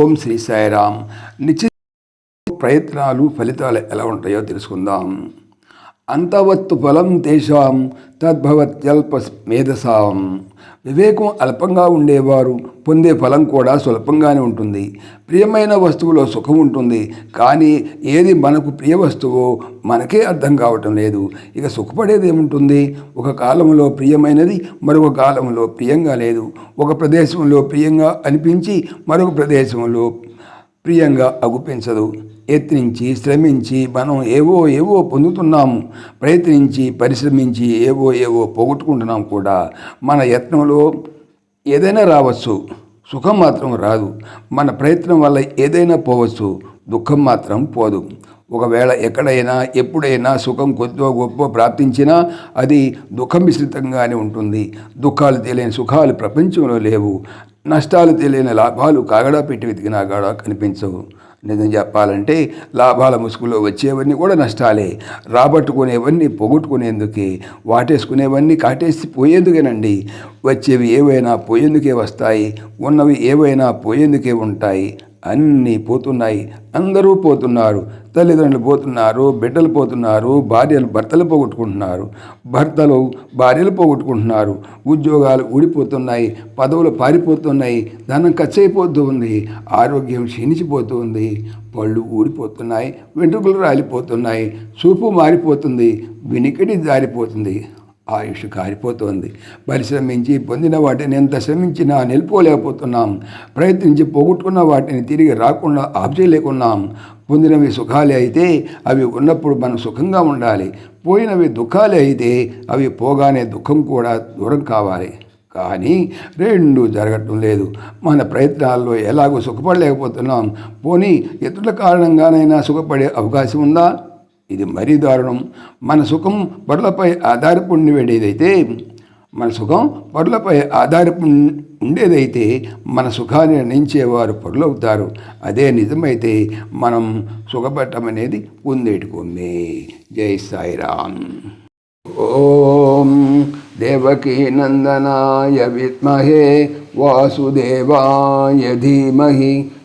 ఓం శ్రీ సాయిరామ్. నిత్య ప్రయత్నాలు ఫలితాలు ఎలా ఉంటాయో తెలుసుకుందాం. అంతవత్తు ఫలం తేషాం తద్భవత్యల్ప మేధసాం వివేకం అల్పంగా ఉండేవారు పొందే ఫలం కూడా స్వల్పంగానే ఉంటుంది. ప్రియమైన వస్తువులో సుఖం ఉంటుంది. కానీ ఏది మనకు ప్రియ వస్తువో మనకే అర్థం కావటం లేదు. ఇక సుఖపడేది ఏముంటుంది? ఒక కాలంలో ప్రియమైనది మరొక కాలంలో ప్రియంగా లేదు. ఒక ప్రదేశంలో ప్రియంగా అనిపించి మరొక ప్రదేశంలో ప్రియంగా అగుపించదు. యత్నించి శ్రమించి మనం ఏవో ఏవో పొందుతున్నాము. ప్రయత్నించి పరిశ్రమించి ఏవో ఏవో పోగొట్టుకుంటున్నాం కూడా. మన యత్నంలో ఏదైనా రావచ్చు. సుఖం మాత్రం రాదు. మన ప్రయత్నం వల్ల ఏదైనా పోవచ్చు. దుఃఖం మాత్రం పోదు. ఒకవేళ ఎక్కడైనా ఎప్పుడైనా సుఖం కొద్దో గొప్ప ప్రాప్తించినా అది దుఃఖ మిశ్రితంగానే ఉంటుంది. దుఃఖాలు తెలియని సుఖాలు ప్రపంచంలో లేవు. నష్టాలు తెలియని లాభాలు కాగడా పెట్టి వెతికినా కాడా కనిపించవు. నిజం చెప్పాలంటే లాభాల ముసుగులో వచ్చేవన్నీ కూడా నష్టాలే. రాబట్టుకునేవన్నీ పోగొట్టుకునేందుకే వాటేసుకునేవన్నీ కాటేసి పోయేందుకేనండి. వచ్చేవి ఏవైనా పోయేందుకే వస్తాయి ఉన్నవి ఏవైనా పోయేందుకే ఉంటాయి. అన్నీ పోతున్నాయి. అందరూ పోతున్నారు. తల్లిదండ్రులు పోతున్నారు బిడ్డలు పోతున్నారు భార్యలు భర్తలు పోగొట్టుకుంటున్నారు. భర్తలు భార్యలు పోగొట్టుకుంటున్నారు. ఉద్యోగాలు ఊడిపోతున్నాయి పదవులు పారిపోతున్నాయి ధనం ఖర్చు అయిపోతూ ఉంది ఆరోగ్యం క్షీణించిపోతుంది పళ్ళు ఊడిపోతున్నాయి వెంట్రుకలు రాలిపోతున్నాయి చూపు మారిపోతుంది వినికిడి జారిపోతుంది. ఆయుష్ కారిపోతోంది. పరిశ్రమించి పొందిన వాటిని ఎంత శ్రమించినా నిలిపోలేకపోతున్నాం ప్రయత్నించి పోగొట్టుకున్న వాటిని తిరిగి రాకుండా ఆపుచేయలేకున్నాం. పొందినవి సుఖాలే అయితే అవి ఉన్నప్పుడు మనం సుఖంగా ఉండాలి. పోయినవి దుఃఖాలే అయితే అవి పోగానే దుఃఖం కూడా దూరం కావాలి. కానీ రెండు జరగటం లేదు. మన ప్రయత్నాల్లో ఎలాగో సుఖపడలేకపోతున్నాం. పోనీ ఇతరుల కారణంగానైనా సుఖపడే అవకాశం ఉందా? ఇది మరీ దారుణం. మన సుఖం పరులపై ఆధారపడి ఉండేదైతే మన సుఖం పరులపై ఆధారపడి ఉండేదైతే మన సుఖాన్ని నిర్ణయించేవారు పరులవుతారు. అదే నిజమైతే మనం సుఖపట్టమనేది ఉందేటుకోమే జై సాయిరామ్. ఓం దేవకీ నందనాయ విద్మహే వాసుదేవాయ ధీమహి